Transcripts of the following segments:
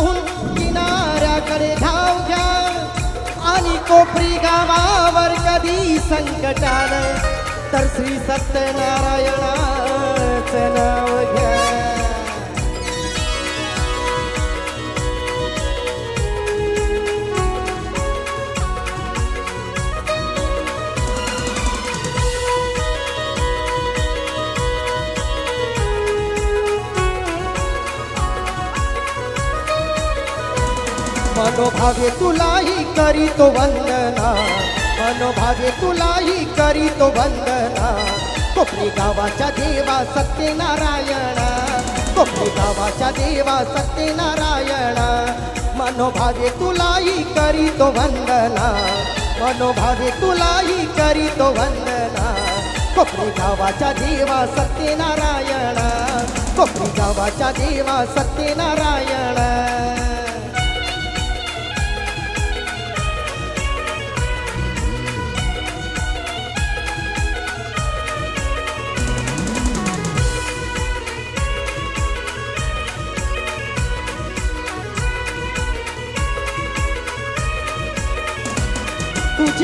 पाहून किनाऱ्याकडे धाव घ्या. आणि कोपरी गावावर कधी संकट आलं तर श्री सत्यनारायणाचं नाव घ्या. मनोभावे तुलाही करीतो वंदना. मनोभावे तुलाही करीतो वंदना. कोपरी गावाच्या देवा सत्यनारायणा. कोपरी गावाच्या देवा सत्यनारायणा. मनोभावे तुलाही करीतो वंदना. मनोभावे तुलाही करीतो वंदना. कोपरी गावाच्या देवा सत्यनारायणा. कोपरी गावाच्या देवा सत्यनारायणा.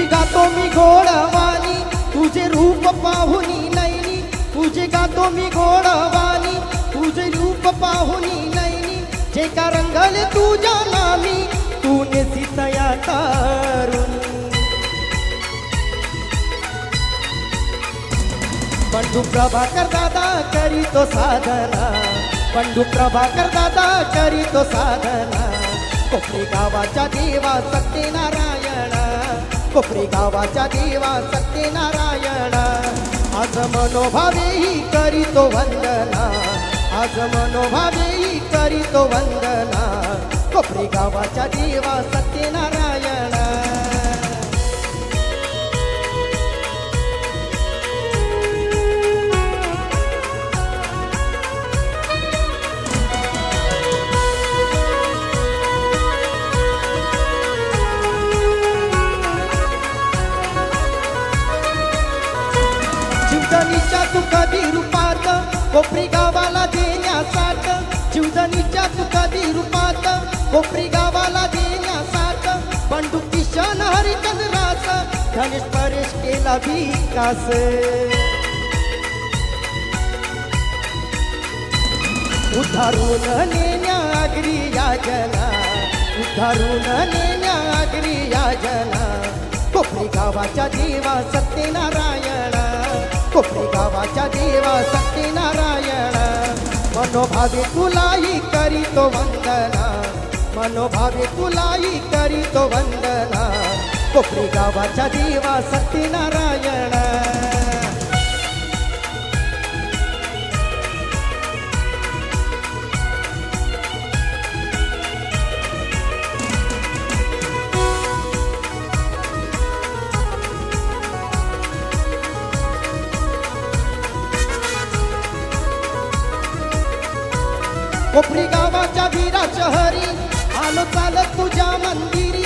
गातो मी गोडवानी तुझे रूप पाहुनी नैनी तुझे गातो मी गोडवानी तुझे रूप पाहुनी नैनी जे का रंगल तुझ्या नामी तू नेसितया तारुण पंडू प्रभाकर दादा करी तो साधना. पंडू प्रभाकर दादा करी तो साधना. कोपरी गावाच्या देवा सत्यनारायण. कोपरी गावाच्या देवा सत्यनारायण. आज मनोभावेही करीतो वंदना. आज मनोभावेही करीतो वंदना. कोपरी गावाच्या देवा सत्यनारायण. जीवदानीच्या तुका रूपात कोपरी गावाला देण्यासाठ जीवजनीच्या तुका रूपात कोपरी गावाला देण्यासाठ पंडू किशन हरिचंद्रास गणेश परेश केला विकास. उधारून नेण्याग्री याजना उधारून नेण्याग्री याजना कोपरी गावाच्या देवा सत्यनारायण. कोपरी गावाच्या देवा सत्यनारायण मनोभावे तुलाही करीतो वंदना. मनोभावे तुलाही करीतो वंदना. कोपरी गावाच्या देवा सत्यनारायण शहरी आलो चालत तुझ्या मंदिरी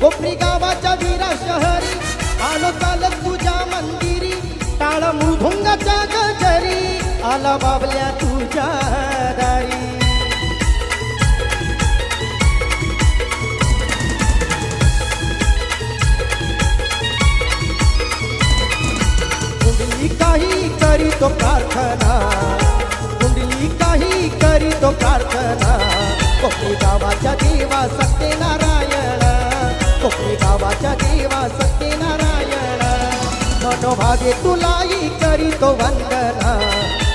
कोपरी गावाच्या वीरा शहरी. आलो चालत तुझ्या मंदिरी टाळ मृदुंगाच्या गजरी आला बाबल्या तुझ्या दारी कुंडली काही करीतो प्रार्थना कुंडली काही करी तो प्रार्थना. कोकणी गावाच्या देवा सत्यनारायण. कोकणी गावाच्या देवा सत्यनारायण. मनोभावे तुलाही करीतो वंदना.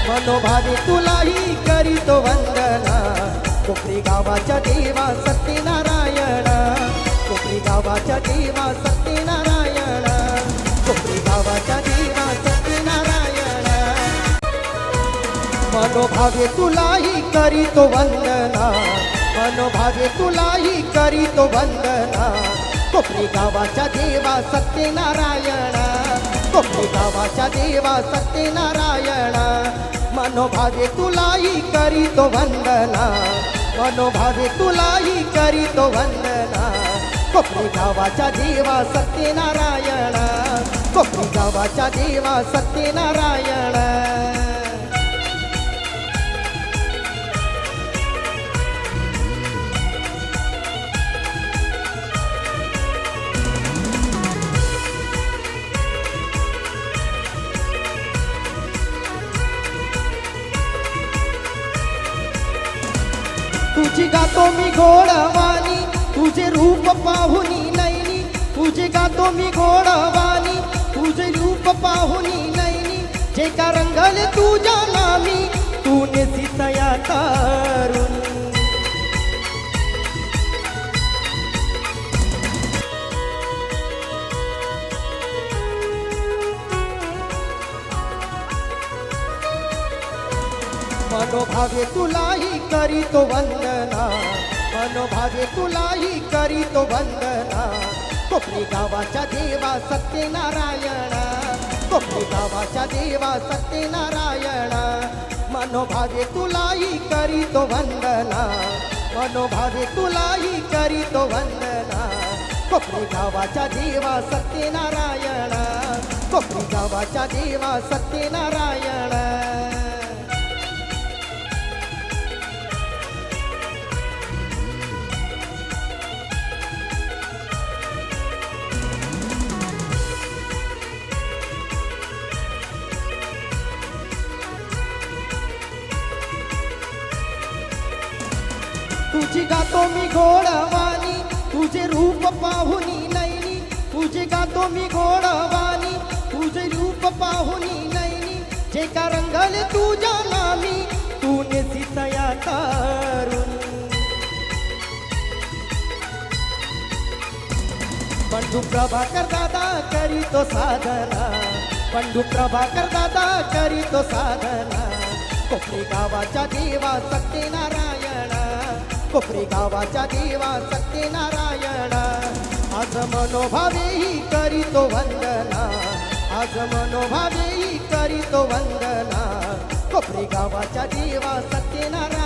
मनोभावे तुलाही करीतो वंदना. कोकणी गावाच्या देवा सत्यनारायण. कोकणी गावाच्या देवा सत्यनारायण. कोकणी गावाच्या देवा सत्यनारायण. मनोभावे तुलाही करीतो वंदना. मनोभावे तुलाही करीतो वंदना. कोपरी गावाच्या देवा सत्यनारायण. कोपरी गावाच्या देवा सत्यनारायण. मनोभावे तुलाही करीतो वंदना. मनोभावे तुलाही करीतो वंदना. कोपरी गावाच्या देवा सत्यनारायण. कोपरी गावाच्या देवा सत्यनारायण. गातो मी घोडवानी तुझे रूप पाहुनी नैनी तुझे गातो मी घोडवानी तुझे रूप पाहुनी नैनी जे का रंगल तुझ्या नामी. तू नेसितया तारुणी मनोभावे तुलाही करीतो वंदना. मनोभावे तुलाही करीतो वंदना. कोपरी गावाच्या देवा सत्यनारायण. कोपरी गावाच्या देवा सत्यनारायण. मनोभावे तुलाही करीतो वंदना. मनोभावे तुलाही करीतो वंदना. कोपरी गावाच्या देवा सत्यनारायण. कोपरी गावाच्या देवा सत्यनारायण. तुझी गातो मी घोडवानी तुझे रूप पाहुनी नैनी तुझे गातो मी घोडवानी तुझे रूप पाहुनी नैनी जे का रंगले तुझ्या नामी तूने सीतया तारुणी. पंडू प्रभाकर दादा करी तो साधना पंडू प्रभाकर दादा करी तो साधना कोपरी गावाच्या देवा सत्यनारायणा. कोपरी गावाच्या देवा सत्यनारायण आज मनोभावेही करीतो वंदना. आज मनोभावेही करीतो वंदना. कोपरी गावाच्या देवा सत्यनारायण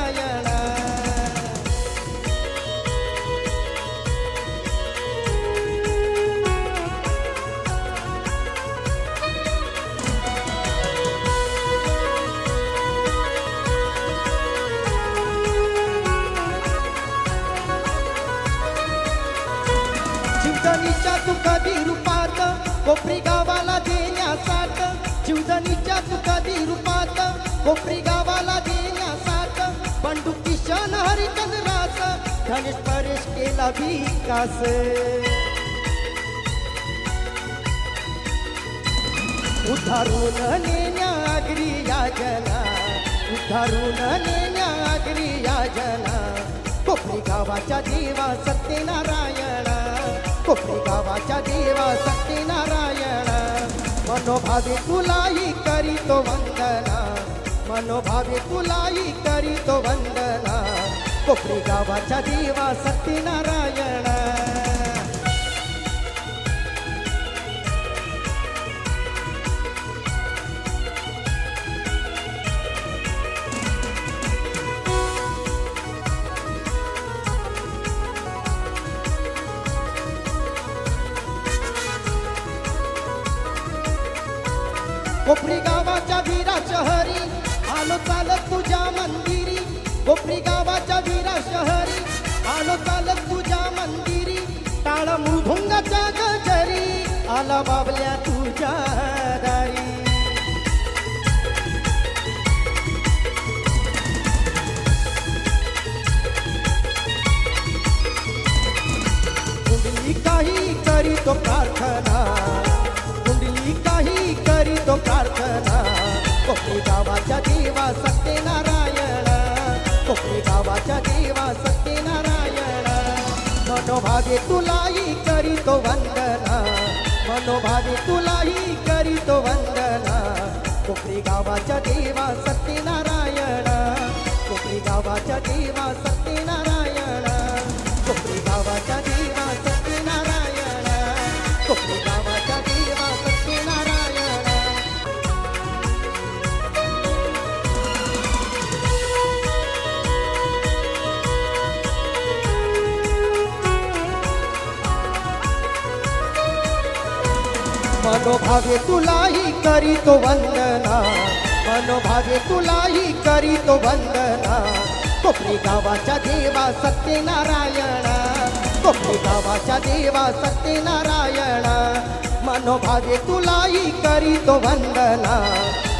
धनेश परेश केला विकास. उद्धारून नेण्याग्री याजना उद्धारून नेण्याग्री याजना. कोपरी गावाच्या देवा सत्यनारायण कोपरी गावाच्या देवा सत्यनारायण. मनोभावे तुलाही करीतो वंदना मनोभावे तुलाही करीतो वंदना. कोपरी गावाच्या देवा सत्यनारायण. कोपरी गावाच्या वीरा शहरी आलो चालत तुझ्या मंदिर. कोपरी गावाच्या वीरा शहरी आलो चालत तुझ्या मंदिरी टाळ मृदुंगाच्या गजरी आला बाबल्या तुझ्या दारी. काही काही करीतो प्रार्थना मनोभावे तुलाही करीतो वंदना. मनोभावे तुलाही करीतो वंदना. कोपरी गावाच्या देवा सत्यनारायण. कोपरी गावाच्या देवा सत्य मनोभावे तुलाही करीतो वंदना. मनोभावे तुलाही करीतो वंदना. कोपरी गावाच्या देवा सत्यनारायणा. कोपरी गावाच्या देवा सत्यनारायणा. मनोभावे तुलाही करीतो वंदना.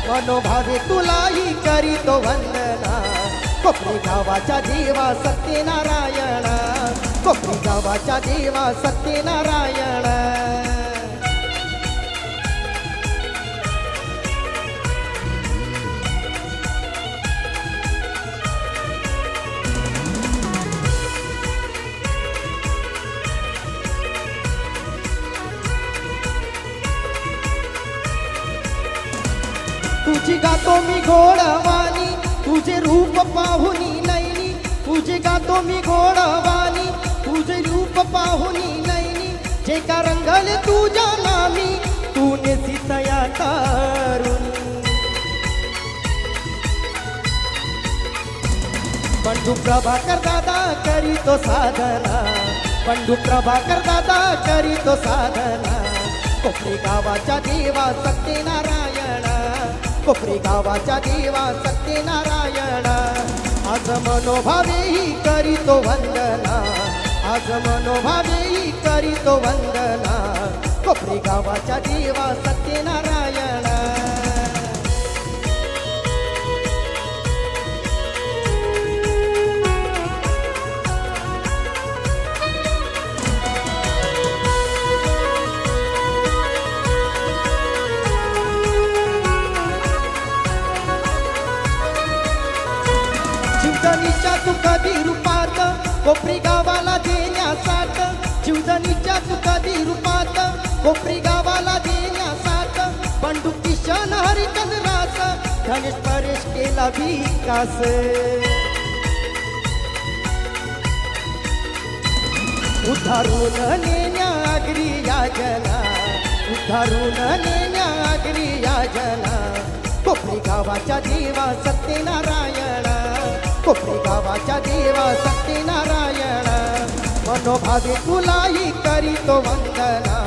मनोभावे तुलाही करीतो वंदना. कोपरी गावाच्या देवा सत्यनारायणा. कोपरी गावाच्या देवा सत्यनारायणा. तुझी गातो मी घोडवानी तुझे रूप पाहुनी नैनी तुझे गातो मी घोडवानी तुझे रूप पाहुनी नैनी जे का रंगले तुझ्या नामी तूने नेसितया तारुणी. पंडू प्रभाकर दादा करी तो साधना पंडू प्रभाकर दादा करी तो साधना. कोपरी गावाच्या देवा सत्यनारायण कोपरी गावाच्या देवा सत्यनारायण. आज मनोभावेही करीतो वंदना. आज मनोभावेही करीतो वंदना. कोपरी गावाच्या देवा गावाला देण्यासाठ जीवदनीच्या तू रूपात. कोपरी गावाला देण्यासाठ पंडू किशन हरिचंद्रास गणेश परेश केला विकास. उद्धारून नेण्याग्री याजना उद्धारून नेण्याग्री याजना कोपरी गावाच्या देवा सत्यनारायण कोपरी गावाच्या देवा सत्यनारायण. मनोभावे तुलाही करीतो वंदना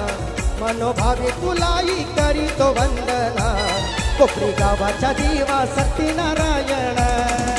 मनोभावे तुलाही करीतो वंदना. कोपरी गावाच्या देवा सत्यनारायण.